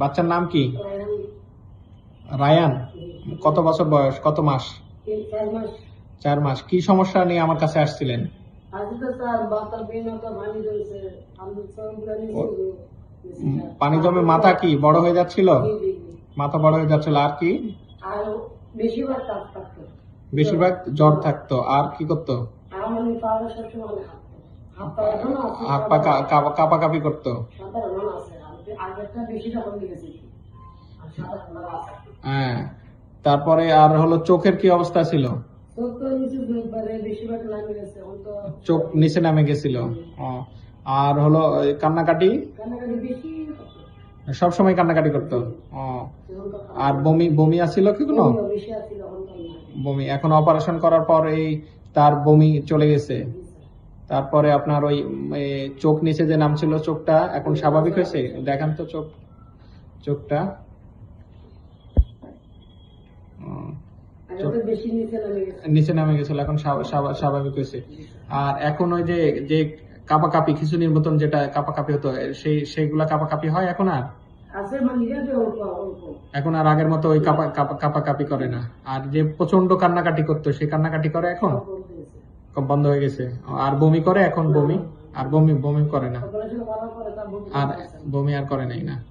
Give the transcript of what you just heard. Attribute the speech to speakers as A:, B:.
A: বাচ্চার নাম কি? রায়ান। কত বছর বয়স? কত মাস?
B: চার মাস।
A: কি সমস্যা নিয়ে আমার কাছে আসছিলেন? পানি জমে মাথা কি বড় হয়ে যাচ্ছিল? মাথা বড় হয়ে যাচ্ছিল। আর কি?
B: বেশিরভাগ
A: জ্বর থাকতো। আর কি করতো?
B: হাত পা
A: কাঁপাকাঁপি করতো। হ্যাঁ তারপরে আর হলো চোখের কি অবস্থা ছিল?
B: চোখ নিচে
A: নামে গেছিল। আর হলো কান্নাকাটি?
B: হতো।
A: সবসময় কান্নাকাটি করতো? ও, আর বমি বমি আসছিল কি কোনো। বমি এখন অপারেশন করার পর এই তার বমি চলে গেছে। তারপরে আপনার ওই চোখ নিচে যে নামছিল চোখটা এখন স্বাভাবিক হয়েছে? দেখান তো চোখ চোখটা।
B: নিচে নামে
A: গেছিল এখন স্বাভা- স্বাভা- স্বাভাবিক হয়েছে। আর এখন ওই যে যে কাপাকাপি খিচুনির মতন যেটা কাপাকাপি হতো সেই সেইগুলা কাপাকাপি হয় এখন আর?
B: মানে
A: এখন আর আগের মতো ওই কাপা কাপা- কাপাকাপি করে না। আর যে প্রচণ্ড কান্নাকাটি করতো সেই কান্নাকাটি করে এখন?
B: বন্ধ
A: হয়ে গেছে। আর বমি করে এখন বমি। আর বমি বমি করে না। আর বমি আর করে নাই না।